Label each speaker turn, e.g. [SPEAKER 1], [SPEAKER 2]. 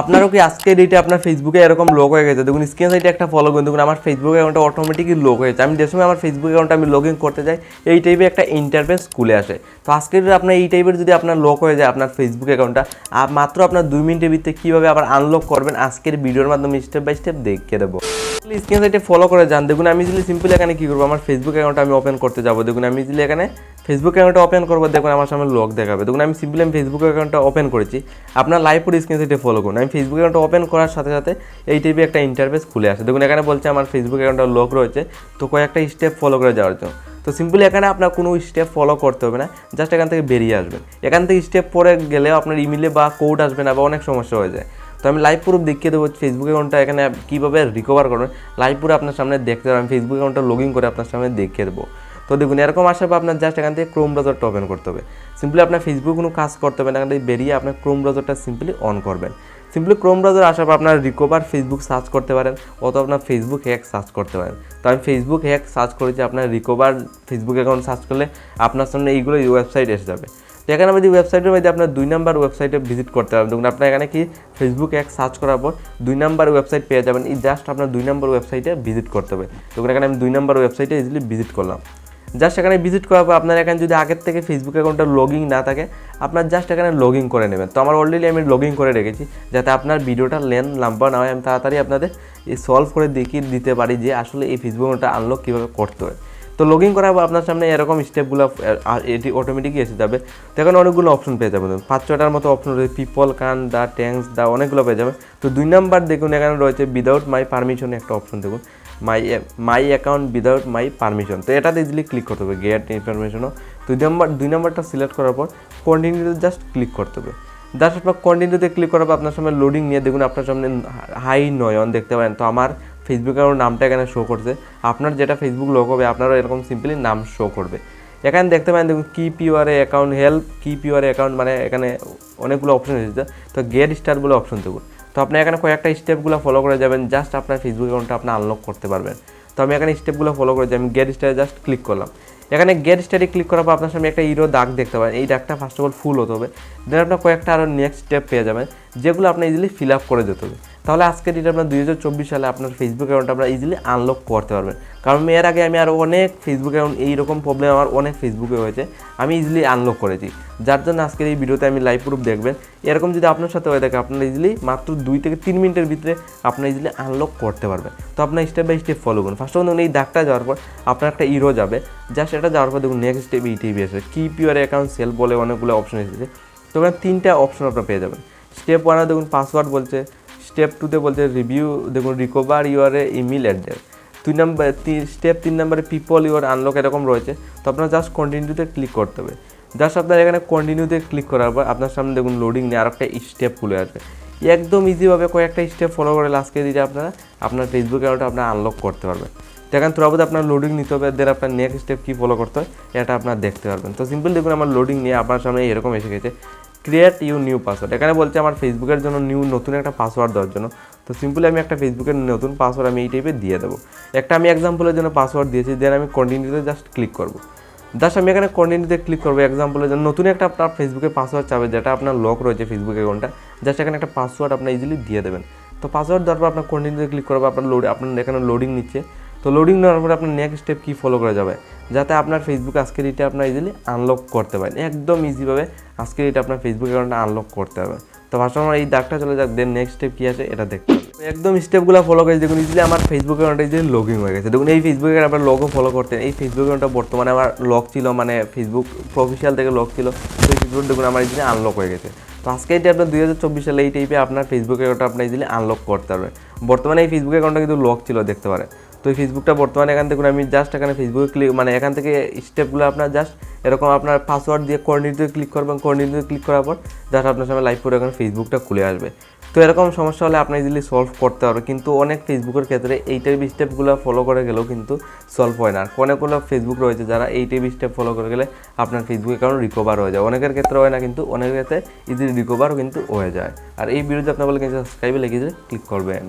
[SPEAKER 1] আপনারও কি আজকে ডেটে আপনার ফেসবুকে এরকম লোক হয়ে গেছে? দেখুন স্ক্রিন সাইডে একটা ফলো করুন। দেখুন, আমার ফেসবুক অ্যাকাউন্টটা অটোমেটিকই লোক হয়েছে আমি যে সময় আমার ফেসবুক অ্যাকাউন্টে আমি লগ ইন করতে যাই, এই টাইপের একটা ইন্টারফেস খুলে আসে। তো আজকে আপনার এই টাইপের যদি আপনার লক হয়ে যায় আপনার ফেসবুক অ্যাকাউন্টটা মাত্র আপনার দুই মিনিটের ভিতরে কীভাবে আবার আনলক করবেন, আজকের ভিডিওর মাধ্যমে স্টেপ বাই স্টেপ দেখিয়ে দেবো। স্ক্রিন সাইডে ফলো করে যান। দেখুন, আমি যদি সিম্পলি এখানে কী করব? আমার ফেসবুক অ্যাকাউন্ট আমি ওপেন করতে যাব। দেখুন, আমি যদি এখানে ফেসবুক অ্যাকাউন্টটা ওপেন করব, দেখুন আমার সামনে লক দেখাবে। দেখুন, আমি সিম্পলি আমি ফেসবুক অ্যাকাউন্টটা ওপেন করেছি। আপনার লাইভ পুরো স্ক্রিন সাইডে ফলো করুন। আমি ফেসবুক অ্যাকাউন্টটা ওপেন করার সাথে সাথে এই টাইপের একটা ইন্টারফেস খুলে আসে। দেখুন, এখানে বলছে আমার ফেসবুক অ্যাকাউন্টটা লক রয়েছে। তো কয়েকটা স্টেপ ফলো করে যাওয়ার জন্য। তো সিম্পলি এখানে আপনার কোনো স্টেপ ফলো করতে হবে না। জাস্ট এখান থেকে বেরিয়ে আসবেন। এখান থেকে স্টেপ পরে গেলেও আপনার ইমেলে বা কোড আসবে না বা অনেক সমস্যা হয়ে যায়। তো আমি লাইভ প্রুফ দেখিয়ে দেবো ফেসবুক অ্যাকাউন্টটা এখানে কীভাবে রিকভার করবেন। লাইভ পুরো আপনার সামনে দেখতে পাবেন আমি ফেসবুক অ্যাকাউন্টটা লগ ইন করে আপনার সামনে দেখিয়ে দেবো। তো দেখুন, এরকম আসার পর আপনার জাস্ট এখান থেকে ক্রোম ব্রাউজারটা ওপেন করতে হবে। সিম্পলি আপনার ফেসবুক কোনো কাজ করতে হবে না, এখান থেকে বেরিয়ে আপনার ক্রোম ব্রাউজারটা সিম্পলি অন করবেন। সিম্পলি ক্রোম ব্রাউজার আসার পর আপনার রিকভার ফেসবুক সার্চ করতে পারেন, অথবা আপনার ফেসবুক হ্যাক সার্চ করতে পারেন। তো আমি ফেসবুক হ্যাক সার্চ করেছি আপনার রিকভার ফেসবুক অ্যাকাউন্ট সার্চ করলে আপনার সামনে এইগুলো ওয়েবসাইট এসে যাবে। তো এখানে আমাদের ওয়েবসাইটের মধ্যে আপনার দুই নাম্বার ওয়েবসাইটে ভিজিট করতে পারবেন দেখুন, আপনার এখানে কি ফেসবুক এক সার্চ করার পর দুই নাম্বার ওয়েবসাইট পেয়ে যাবেন। এই জাস্ট আপনার দুই নাম্বার ওয়েবসাইটে ভিজিট করতে হবে। দেখুন, এখানে আমি দুই নাম্বার ওয়েবসাইটে ইজিলি ভিজিট করলাম। জাস্ট এখানে ভিজিট করার পর আপনার এখানে যদি আগের থেকে ফেসবুক অ্যাকাউন্টটা লগ না থাকে, আপনার জাস্ট এখানে লগ ইন করে নেবেন। তো আমার অলরেডি আমি লগ ইন করে রেখেছি, যাতে আপনার ভিডিওটা লেন লম্বা না হয়, আমি তাড়াতাড়ি আপনাদের সলভ করে দেখিয়ে দিতে পারি যে আসলে এই ফেসবুক অ্যাকাউন্টটা আনলক কীভাবে করতে হয়। তো লগ ইন করার পর আপনার সামনে এরকম স্টেপগুলো এটি অটোমেটিকই এসে যাবে। তো এখানে অনেকগুলো অপশন পেয়ে যাবেন। পাঁচ ছটার মতো অপশন রয়েছে পিপল কান দা ট্যাঙ্কস দা অনেকগুলো পেয়ে যাবেন। তো দুই নাম্বার দেখুন, এখানে রয়েছে উইদাউট মাই পারমিশন একটা অপশন দেখুন। My my account without my permission তো এটাতে ইজিলি ক্লিক করতে হবে গেট ইনফরমেশনও দুই নম্বর দুই নম্বরটা সিলেক্ট করার পর কন্টিনিউতে জাস্ট ক্লিক করতে হবে। জাস্ট আপনার কন্টিনিউতে ক্লিক করার পর আপনার সামনে লোডিং নিয়ে দেখুন, আপনার সামনে হাই নয়ন দেখতে পারেন। তো আমার ফেসবুক অ্যাকাউন্ট নামটা এখানে শো করছে। আপনার যেটা ফেসবুক লোক হবে, আপনারও এরকম সিম্পলি নাম শো করবে। এখানে দেখতে পারেন, দেখুন keep your account help keep your account মানে এখানে অনেকগুলো অপশন এসেছে। তো গেট স্টার বলে অপশন দেখুন তো আপনি এখানে কয়েকটা স্টেপগুলো ফলো করে যাবেন জাস্ট আপনার ফেসবুক অ্যাকাউন্টটা আপনি আনলক করতে পারবেন। তো আমি এখানে স্টেপগুলো ফলো করে যাই আমি গেট স্টারে জাস্ট ক্লিক করলাম। এখানে গেট স্টাডি ক্লিক করার পর আপনার সামনে একটা ইরো দাগ দেখতে পাবেন। এই দাগটা ফার্স্ট অফ অল ফুল হতে হবে। দেন আপনার কয়েকটা আরও নেক্সট স্টেপ পেয়ে যাবেন, যেগুলো আপনি ইজিলি ফিল আপ করে যেতে হবে। তাহলে আজকের ডেটে আপনার দুই হাজার চব্বিশ সালে আপনার ফেসবুক অ্যাকাউন্ট আপনার ইজিলি আনলক করতে পারবেন। কারণ এর আগে আমি আরও অনেক ফেসবুক অ্যাকাউন্ট এইরকম প্রবলেম আমার অনেক ফেসবুকে হয়েছে। আমি ইজিলি আনলক করেছি। যার জন্য আজকের এই ভিডিওতে আমি লাইভ প্রুফ দেখবেন। এরকম যদি আপনার সাথে হয়ে থাকে, আপনার ইজিলি মাত্র দুই থেকে তিন মিনিটের ভিতরে আপনার ইজিলি আনলক করতে পারবেন। তো আপনার স্টেপ বাই স্টেপ ফলো করুন। ফার্স্ট অফ এই দাগটা যাওয়ার পর আপনার একটা ইরো যাবে। জাস্ট এটা যাওয়ার পর দেখুন নেক্সট স্টেপ ইটিভি আসবে। কিপ ইউর অ্যাকাউন্ট সেল বলে অনেকগুলো অপশন এসেছে। তো ওখানে তিনটা অপশন আপনার পেয়ে যাবেন। স্টেপ ওয়ানে দেখুন পাসওয়ার্ড বলছে। স্টেপ টুতে বলছে রিভিউ দেখুন রিকভার ইউর ইমেল অ্যাড্রেস দুই নাম্বার স্টেপ তিন নাম্বারে পিপল ইউর আনলক এরকম রয়েছে। তো আপনার জাস্ট কন্টিনিউতে ক্লিক করতে হবে। জাস্ট আপনার এখানে কন্টিনিউতে ক্লিক করার পর আপনার সামনে দেখুন লোডিং নিয়ে আর একটা স্টেপ খুলে আসবে। একদম ইজিভাবে কয়েকটা স্টেপ ফলো করে লাস্টকে দিতে আপনারা আপনার ফেসবুক অ্যাকাউন্টটা আপনার আনলক করতে পারবেন। দেখেন থ্রুআউট আপনার লোডিং নিতে হবে দেন আপনার নেক্সট স্টেপ কী ফলো করতে হয়, এটা আপনার দেখতে পারবেন। তো সিম্পল দেখুন, আমার লোডিং নিয়ে আপনার সামনে এরকম এসে গেছে। ক্রিয়েট ইউ নিউ পাসওয়ার্ড এখানে বলছে আমার ফেসবুকের জন্য নিউ নতুন একটা পাসওয়ার্ড দেওয়ার জন্য। তো সিম্পলি আমি একটা ফেসবুকের নতুন পাসওয়ার্ড আমি এই টাইপের দিয়ে দেবো। একটা আমি এক্সাম্পলের জন্য পাসওয়ার্ড দিয়েছি দেন আমি কন্টিনিউতে জাস্ট ক্লিক করব। জাস্ট আমি এখানে কন্টিনিউতে ক্লিক করব এক্সাম্পলের জন্য। নতুন একটা আপনার ফেসবুকে পাসওয়ার্ড চাবে, যেটা আপনার লক রয়েছে ফেসবুক অ্যাকাউন্টটা জাস্ট এখানে একটা পাসওয়ার্ড আপনার ইজিলি দিয়ে দেবেন। তো পাসওয়ার্ড দেওয়ার পর আপনার কন্টিনিউতে ক্লিক করব আপনার লোড আপনার এখানে লোডিং নিচ্ছে। তো লোডিং নেওয়ার পরে আপনার নেক্সট স্টেপ কী ফলো করা যাবে? যাতে আপনার ফেসবুক আজকের এটা আপনার ইজিলি আনলক করতে পারেন। একদম ইজিভাবে আজকের এটা আপনার ফেসবুক অ্যাকাউন্টটা আনলক করতে হবে। তো ভাষা আমার এই দাগটা চলে যাক দেন নেক্সট স্টেপ কী আছে, এটা দেখতে একদম স্টেপগুলো ফলো করে দেখুন ইজিলি আমার ফেসবুক অ্যাকাউন্টে ইজিলি লগ হয়ে গেছে। দেখুন, এই ফেসবুক অ্যাকাউন্ট আপনার লগও ফলো করতেন এই ফেসবুক অ্যাকাউন্টটা বর্তমানে আমার লক ছিল মানে ফেসবুক প্রফেশনাল থেকে লক ছিল। তো ফেসবুক দেখুন, আমার ইজিলি আনলক হয়ে গেছে। তো আজকে এটা আপনার দুই হাজার চব্বিশ সালে এই টাইপে আপনার ফেসবুক অ্যাকাউন্টটা আপনার ইজিলি আনলক করতে পারবেন বর্তমানে এই ফেসবুক অ্যাকাউন্টটা কিন্তু লক ছিল, দেখতে পারেন। তো এই ফেসবুকটা বর্তমানে এখান থেকে আমি জাস্ট এখানে ফেসবুকে ক্লিক মানে এখান থেকে স্টেপগুলো আপনার জাস্ট এরকম আপনার পাসওয়ার্ড দিয়ে কোঅর্ডিনেটে ক্লিক করবেন কোঅর্ডিনেটে ক্লিক করার পর জাস্ট আপনার সামনে লাইভ করে এখানে ফেসবুকটা খুলে আসবে। তো এরকম সমস্যা হলে আপনি ইজিলি সলভ করতে পারবে কিন্তু অনেক ফেসবুকের ক্ষেত্রে এই টাইপ স্টেপগুলো ফলো করে গেলেও কিন্তু সলভ হয় না। আর অনেকগুলো ফেসবুক রয়েছে যারা এই টাইপ স্টেপ ফলো করে গেলে আপনার ফেসবুক অ্যাকাউন্ট রিকভার হয়ে যায়। অনেকের ক্ষেত্রে হয় না, কিন্তু অনেকের ক্ষেত্রে ইজিলি রিকভারও কিন্তু হয়ে যায়। আর এই ভিডিওতে আপনার বলে কিন্তু সাবস্ক্রাইবে লিখে ক্লিক করবেন।